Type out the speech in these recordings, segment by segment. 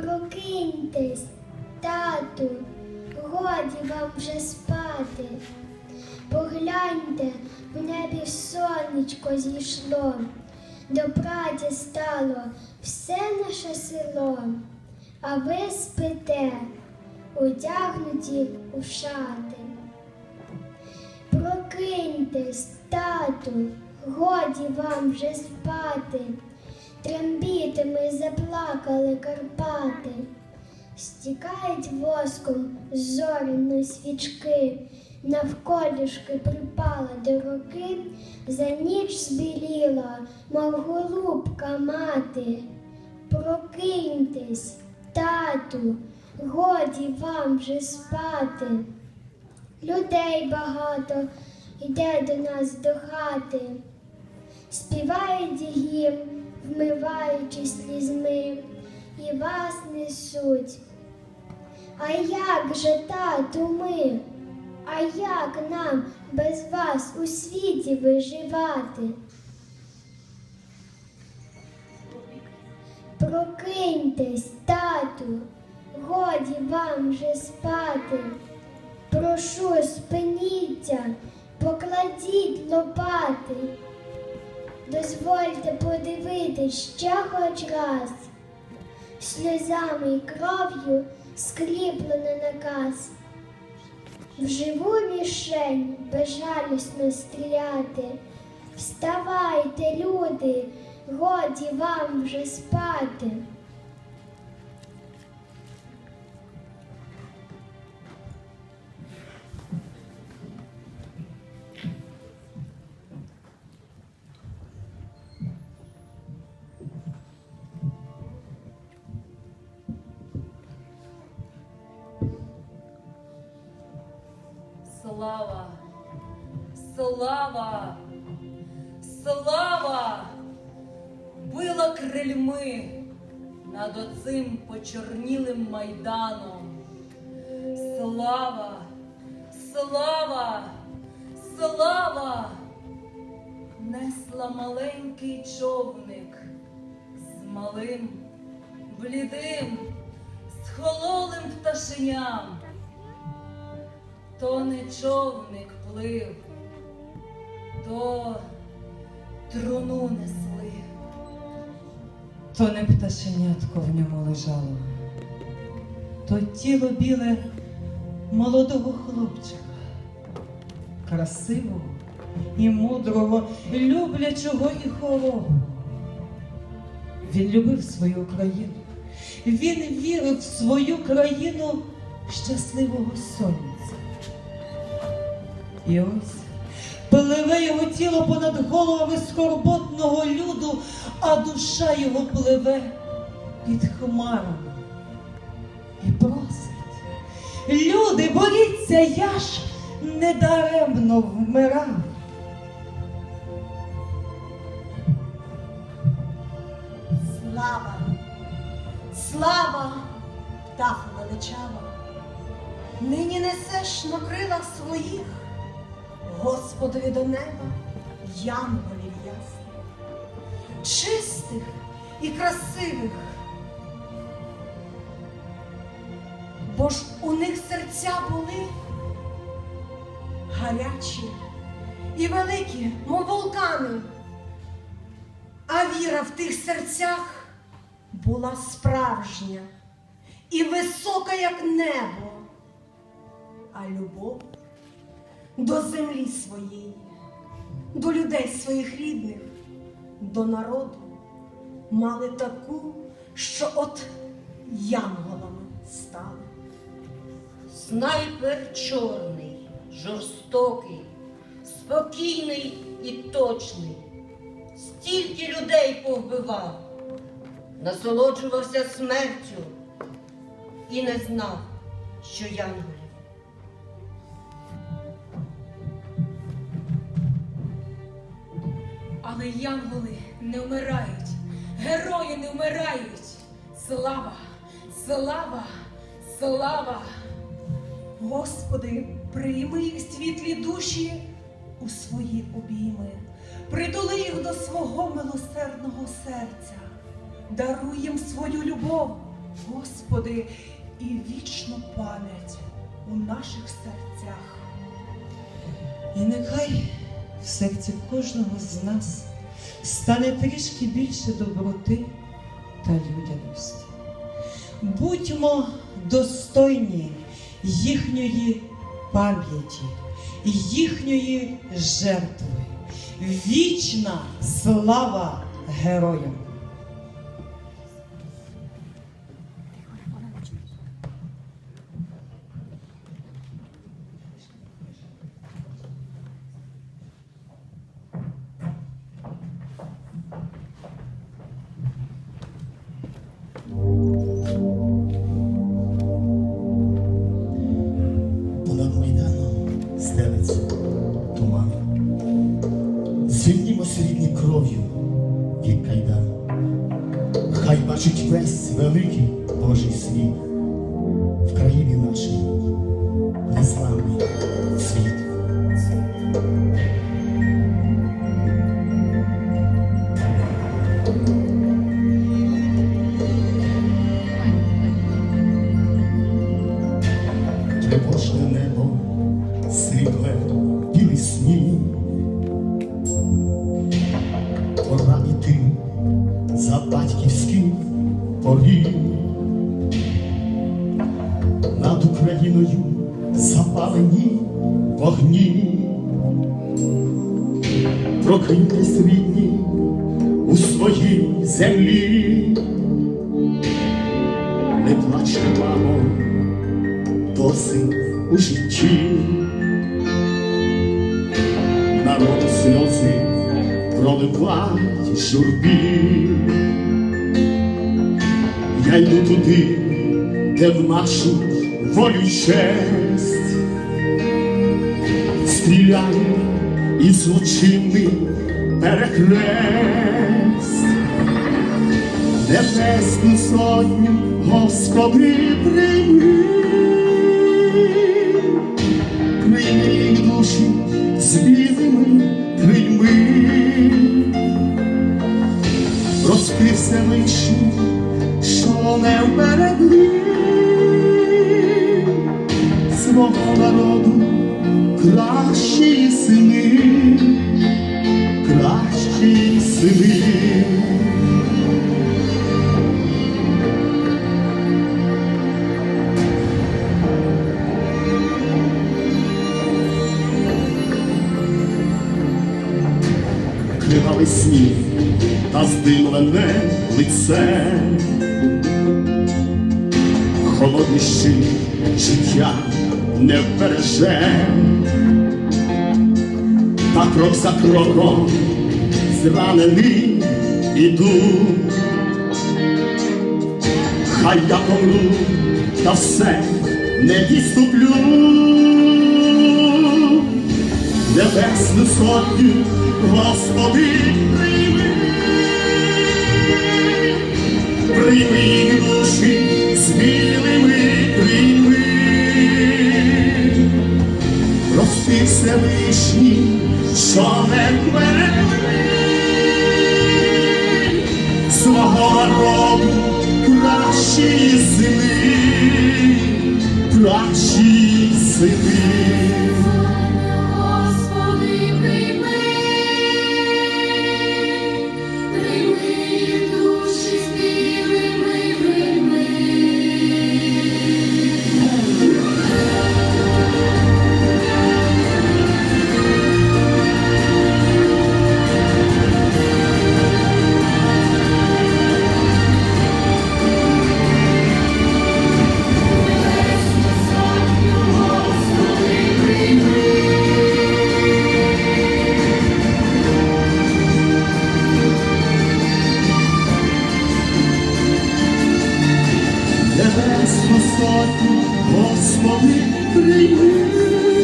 Прокиньтесь, тату, годі вам вже спати. Погляньте, в небі сонечко зійшло, до праці стало все наше село, а ви спите, одягнуті у шати. Прокиньтесь, тату, годі вам вже спати. Трембітами заплакали Карпати, стікають воском зоряні свічки, навколішки припала до руки, за ніч збіліла, мов голубка мати. Прокиньтесь, тату, годі вам вже спати. Людей багато йде до нас до хати, співають гімн, вмиваючись слізьми, і вас несуть. А як же, тату, ми? А як нам без вас у світі виживати? Прокиньтесь, тату, годі вам вже спати. Прошу, спиніться, покладіть лопати. Дозвольте подивитись ще хоч раз, сльозами й кров'ю скріплено наказ. В живу мішень безжалісно стріляти. Вставайте, люди, годі вам вже спати. Над оцим почорнілим майданом. Слава, слава, слава несла маленький човник з малим, блідим, схололим пташеням то не човник плив, то труну несли. То не пташенятко в ньому лежало, то тіло біле молодого хлопчика, красивого і мудрого, люблячого і хоробого. Він любив свою країну. Він вірив в свою країну щасливого сонця. І ось пливе його тіло понад головами скорботного люду, а душа його пливе під хмарами і просить. Люди, боріться, я ж недаремно вмирав. Слава, слава, птаху величава, нині несеш на крилах своїх, Господові до неба, янголів ясних, чистих і красивих. Бо ж у них серця були гарячі і великі, мов вулкани. А віра в тих серцях була справжня і висока, як небо, а любов до землі своєї, до людей своїх рідних, до народу мали таку, що от янголами стали. Снайпер чорний, жорстокий, спокійний і точний. Стільки людей повбивав, насолоджувався смертю і не знав, що янголів. Але янголи не вмирають, герої не вмирають. Слава, слава, слава! Господи, прийми світлі душі у свої обійми, притули їх до свого милосердного серця, даруй їм свою любов Господи, і вічну пам'ять у наших серцях. І нехай в серці кожного з нас стане трішки більше доброти та людяності. Будьмо достойні їхньої пам'яті, їхньої жертви. Вічна слава героям! Звільнімося рідні кров'ю від кайдан. Хай бачить весь великий Божий світ в країні нашій незламний світ. Тривожне небо, своїй землі. Не плачте, мамо, досить у житті. Народ сльози проливать журбі. Я йду туди, де в нашу волю честь стріляє і злочинний перехрест. Небесну сотню, Господи, прийми, прийми душі з білими крильми, розкрив Всевишній, що не вберегли свого народу кращі сини, кращі сини. Кривавий сніг та здимлене лице, холодний щит життя не вбереже, та крок за кроком зранений іду, хай я помру, та все не відступлю небесну сотню, Господи, прийми, прийми душі з білими крильми, прости Всевишній, що не вмерли. Свого народу кращі сини, кращі сини. Небесну Господи, прийми.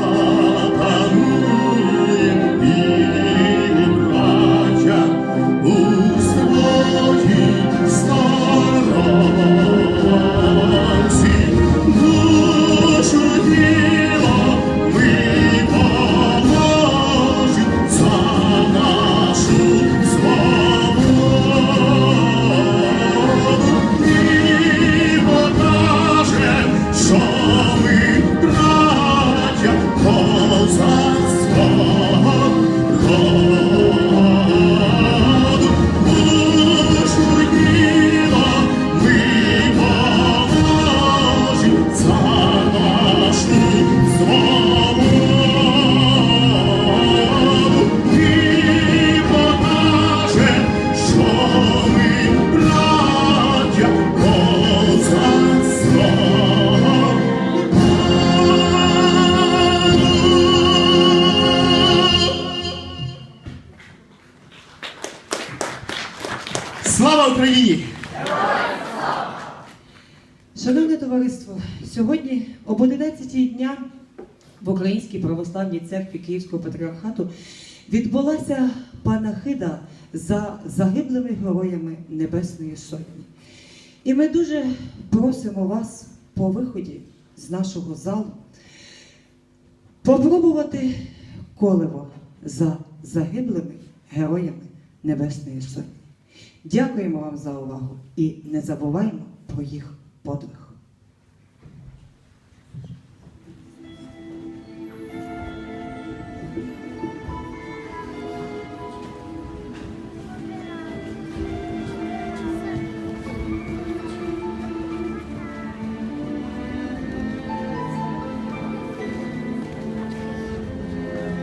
Papa, 11 дня в Українській православній церкві Київського патріархату відбулася панахида за загиблими героями Небесної Сотні. І ми дуже просимо вас по виході з нашого залу попробувати колево за загиблими героями Небесної Сотні. Дякуємо вам за увагу і не забуваємо про їх подвиг.